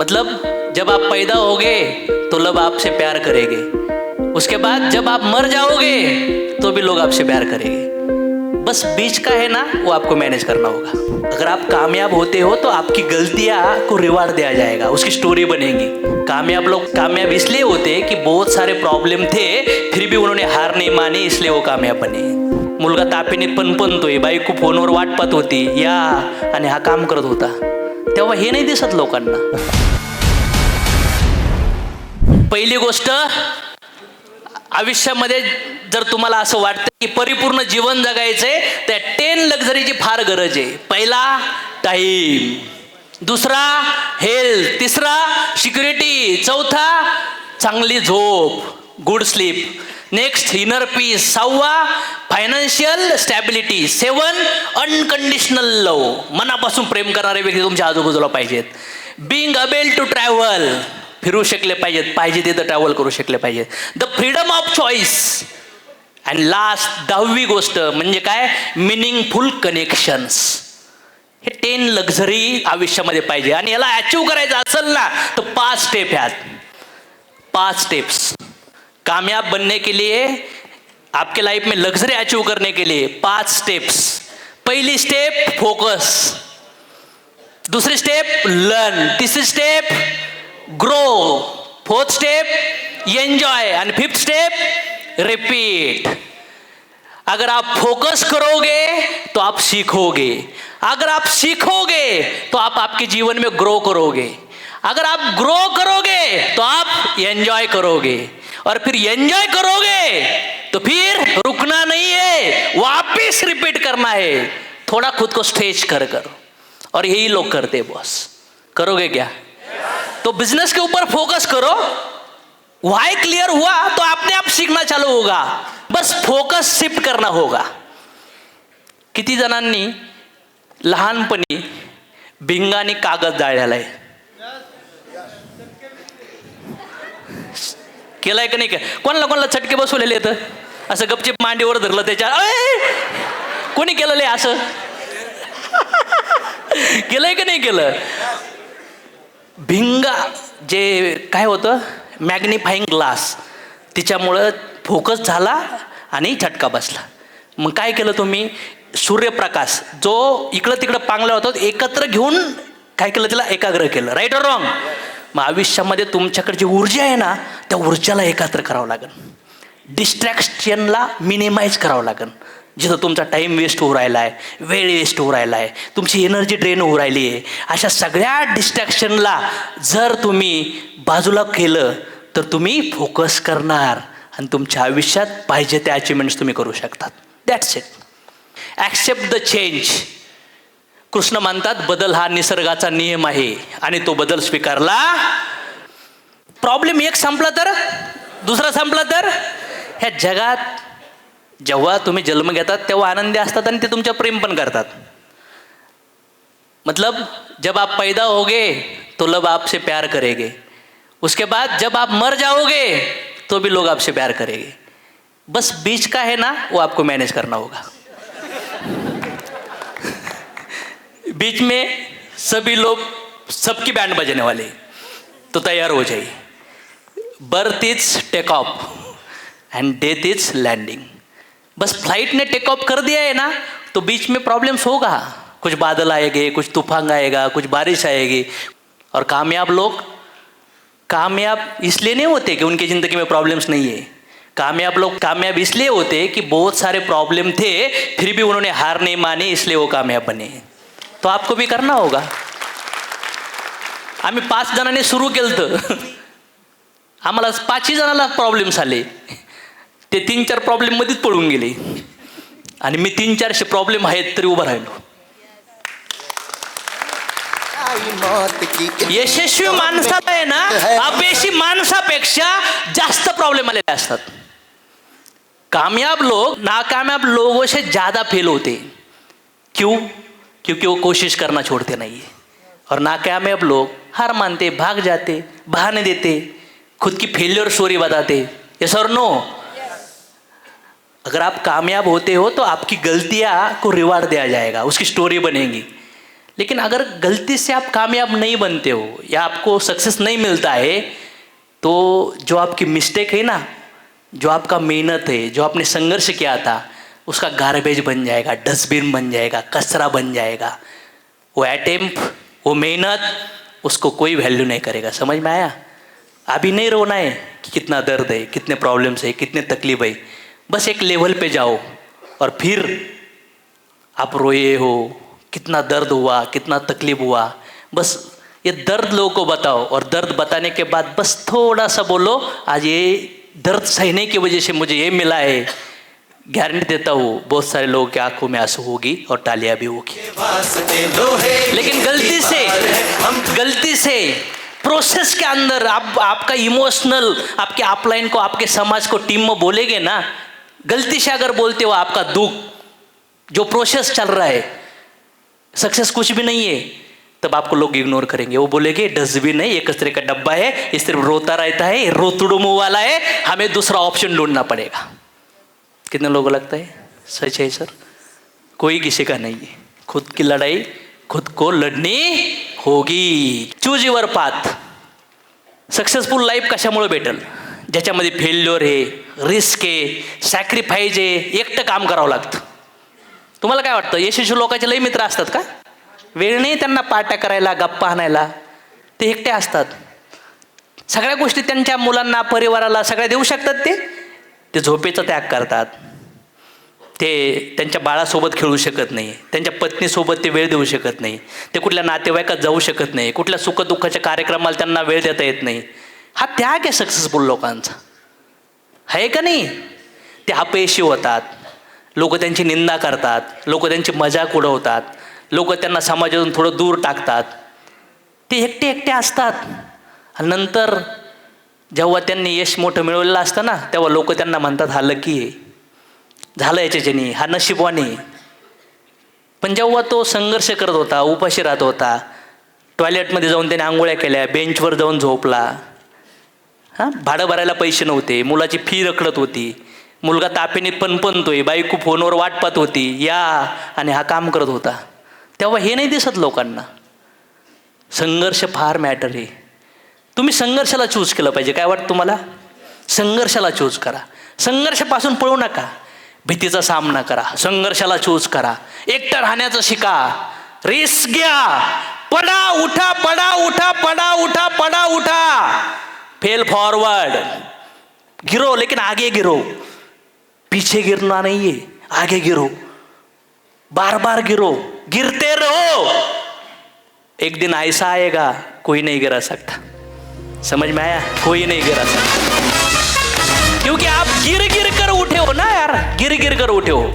मतलब जब आप पैदा होगे तो लोग आपसे प्यार करेंगे। उसके बाद जब आप मर जाओगे तो भी लोग आपसे प्यार करेंगे। बस बीच का है ना, वो आपको मैनेज करना होगा। अगर आप कामयाब होते हो तो आपकी गलतियाँ को रिवार्ड दिया जाएगा। उसकी स्टोरी बनेगी। कामयाब लोग, कामयाब इसलिए होते कि बहुत सारे प्रॉब्लेम थे, फिर भी उन्होंने हार नहीं मानी, इसलिए वो कामयाब बने। मुलगा तापेने पणपणतोय बायको फोनवर वाट पाहत होती, या, आणि हा काम करत होता। तेव्हा हे नाही दिसत लोकांना. पहिली गोष्ट आयुष्यामध्ये जर तुम्हाला असं वाटतं की परिपूर्ण जीवन जगायचंय त्या टेन लक्झरीची फार गरज आहे. पहिला टाईम दुसरा हेल्थ तिसरा सिक्युरिटी चौथा चांगली झोप. Good sleep next inner peace सहावा financial stability seven unconditional love मनापासून प्रेम करणारे व्यक्ती तुमच्या आजूबाजूला पाहिजेत. बिंग अबेल टू ट्रॅव्हल फिरू शकले पाहिजेत. पाहिजे तिथं ट्रॅव्हल करू शकले पाहिजेत. The freedom of choice and last दहावी गोष्ट म्हणजे काय? मिनिंगफुल कनेक्शन्स हे टेन लक्झरी आयुष्यामध्ये पाहिजे. आणि याला अचीव करायचं असेल ना तर पाच स्टेप ह्यात पाच स्टेप्स कामयाब बनने के लिए, आपके लाइफ में लग्जरी अचीव करने के लिए पाँच स्टेप्स पहली स्टेप फोकस दूसरी स्टेप लर्न तीसरी step grow fourth step enjoy and fifth step repeat अगर आप फोकस करोगे तो आप सीखोगे. अगर आप सीखोगे तो आप आपके जीवन में ग्रो करोगे. अगर आप ग्रो करोगे तो आप एंजॉय करोगे. और फिर एंजॉय करोगे तो फिर रुकना नहीं है वापिस रिपीट करना है। थोड़ा खुद को स्ट्रेच कर कर। और यही लोग करते हैं बॉस करोगे क्या? तो बिजनेस के ऊपर फोकस करो। वाई क्लियर हुआ तो आपने आप सीखना चालू होगा। बस फोकस शिफ्ट करना होगा। किती जणांनी लहानपणी भिंगाने कागद जाळलेला आहे. केलाय का नाही का? कोणाला कोणाला चटके बसवलेले आहेत? असं गपचिप मांडीवर धरलं त्याच्या अय! कोणी केलेलं आहे असं? केलंय का नाही केलं? भिंगा जे काय होतं? Magnifying glass. तिच्यामुळं फोकस झाला आणि झटका बसला. मग काय केलं तुम्ही? सूर्यप्रकाश जो इकडं तिकडं पांगला होता एकत्र घेऊन काय केलं त्याला एकाग्र केलं. राईट ऑर रॉंग मग आयुष्यामध्ये तुमच्याकडे जी ऊर्जा आहे ना त्या ऊर्जाला एकत्र करावं लागेल. डिस्ट्रॅक्शनला मिनिमाइज करावं लागेल. जिथं तुमचा टाईम वेस्ट होऊ राहिला आहे वेळ वेस्ट होऊ राहिला आहे तुमची एनर्जी ड्रेन होऊ राहिली आहे अशा सगळ्या डिस्ट्रॅक्शनला जर तुम्ही बाजूला केलं तर तुम्ही फोकस करणार आणि तुमच्या आयुष्यात पाहिजे त्या अचिव्हमेंट्स तुम्ही करू शकतात. That's it accept the change Krishna म्हणतात बदल हा निसर्गाचा नियम आहे. आणि तो बदल स्वीकारला. प्रॉब्लेम एक संपला तर? दुसरा संपला तर? ह्या जगात जेव्हा तुम्ही जन्म घेतात तेव्हा आनंदी असतात आणि ते तुमच्या प्रेम पण करतात. मतलब जब आप पैदा होगे तो लोग आपसे प्यार करेगे. उसके बाद जब आप मर जाओगे तो भी लोग आपसे प्यार करेंगे. बस बीच का है ना वो आपको मैनेज करना होगा. बीच में सभी लोग, सबकी बैंड बजने वाले। तो तैयार हो जाइए। Birth is take off and death is landing bus flight ने टेक ऑफ़ कर दिया है ना तो बीच में प्रॉब्लम्स होगा। कुछ बादल आएँगे, कुछ तूफ़ान आएगा, कुछ बारिश आएगी। और कामयाब लोग, कामयाब इसलिए नहीं होते कि उनकी ज़िंदगी में प्रॉब्लम्स नहीं है। कामयाब लोग कामयाब इसलिए होते कि बहुत सारे प्रॉब्लम थे, फिर भी उन्होंने हार नहीं मानी, इसलिए वो कामयाब बने। तो आपको भी करना होगा। आम्ही पाच जणांनी सुरू केलं तर आम्हाला पाचही जणांना प्रॉब्लेम्स आले ते तीन चार प्रॉब्लेममध्येच पळून गेले. आणि मी तीन चारशे प्रॉब्लेम आहेत तरी उभं राहिलो. यशस्वी माणसाला आहे ना अपयशी माणसापेक्षा जास्त प्रॉब्लेम आलेले असतात. कामयाब लोग नाकामयाब लोगों से ज़्यादा फेल होते. क्यू क्यों? क्योंकि वो कोशिश करना छोड़ते नहीं है। और नाकामयाब लोग हार मानते, भाग जाते, बहाने देते, खुद की फेलियर स्टोरी बताते। यस और नो अगर आप कामयाब होते हो तो आपकी गलतियाँ को रिवार्ड दिया जाएगा, उसकी स्टोरी बनेगी। लेकिन अगर गलती से आप कामयाब नहीं बनते हो या आपको सक्सेस नहीं मिलता है तो जो आपकी मिस्टेक है ना, जो आपका मेहनत है, जो आपने संघर्ष किया था उसका गार्बेज बन जाएगा डस्टबिन बन जाएगा, कचरा बन जाएगा। वो अटेम्प वो मेहनत, उसको कोई वैल्यू नहीं करेगा। समझ में आया? अभी नहीं रोना है कि कितना दर्द है, कितने प्रॉब्लम्स है, कितने तकलीफ़ है। बस एक लेवल पे जाओ और फिर आप रोए हो, कितना दर्द हुआ, कितना तकलीफ़ हुआ। बस ये दर्द लोगों को बताओ और दर्द बताने के बाद बस थोड़ा सा बोलो, आज ये दर्द सहने की वजह से मुझे ये मिला है। गारंटी देता हूँ, बहुत सारे लोगों की आँखों में आँसू होगी और तालियाँ भी होगी। लेकिन गलती से हम गलती से प्रोसेस के अंदर आप, आपका इमोशनल आपके अपलाइन को, आपके समाज को टीम में बोलेगे ना, गलती से अगर बोलते हो आपका दुख, जो प्रोसेस चल रहा है सक्सेस कुछ भी नहीं है, तब आपको लोग इग्नोर करेंगे। वो बोलेंगे, डस्टबिन है ये कचरे का डब्बा है ये सिर्फ़ रोता रहता है मुँह वाला है, हमें दूसरा ऑप्शन ढूंढना पड़ेगा। कितने लोगों को लगता है? सच है सर? कोई किसी का नहीं है। खुद की लड़ाई खुद को लढणी होगी। Choose your path successful life कशामुळे भेटेल? ज्याच्यामध्ये फेल्युअर आहे रिस्क आहे सॅक्रिफाईज आहे एकटं काम करावं लागतं. तुम्हाला काय वाटतं? यशस्वी लोकांचे लई मित्र असतात का? वेळ नाही त्यांना पार्ट्या करायला गप्पा आणायला. ते एकटे असतात. सगळ्या गोष्टी त्यांच्या मुलांना परिवाराला सगळ्या देऊ शकतात ते? ते झोपेचा त्याग करतात. ते त्यांच्या बाळासोबत खेळू शकत नाही. त्यांच्या पत्नीसोबत ते वेळ देऊ शकत नाही. ते कुठल्या नातेवाईकात जाऊ शकत नाही. कुठल्या सुखदुःखाच्या कार्यक्रमाला त्यांना वेळ देता येत नाही. हा त्याग आहे सक्सेसफुल लोकांचा. आहे का नाही? ते अपयशी होतात. लोक त्यांची निंदा करतात. लोक त्यांची मजाक उडवतात. लोक त्यांना समाजातून थोडं दूर टाकतात. ते एकटे एकटे असतात. नंतर जेव्हा त्यांनी यश मोठं मिळवलेलं असतं ना तेव्हा लोक त्यांना म्हणतात हा लकी आहे. झालं याच्याच्यानी हा नशीबवाणी पण जेव्हा तो संघर्ष करत होता उपाशी राहत होता टॉयलेटमध्ये जाऊन त्याने आंघोळ्या केल्या बेंचवर जाऊन झोपला. हां भाडं भरायला पैसे नव्हते मुलाची फी रखडत होती. मुलगा तापेने पणपणतोय बायको फोनवर वाट पाहत होती या आणि हा काम करत होता. तेव्हा हे नाही दिसत लोकांना. संघर्ष फार मॅटर आहे. तुम्ही संघर्षाला चूज केलं पाहिजे. काय वाटतं तुम्हाला? संघर्षाला चूज करा. संघर्षापासून पळू नका. भीतीचा सामना करा. संघर्षाला चूज करा. एकटं राहण्याचं शिका. रिस्क घ्या. पडा उठा पडा उठा पडा उठा पडा उठा. फेल फॉरवर्ड गिरो लेकिन आगे गिरो. पीछे गिरना नहीं है आगे गिरो. बार बार गिरो. गिरते रहो. एक दिन ऐसा आएगा कोई नहीं गिरा सकता. समझ में आया? कोई नहीं गिरा सकता। क्योंकि आप गिर गिर कर उठे हो ना यार। गिर गिर कर उठे हो।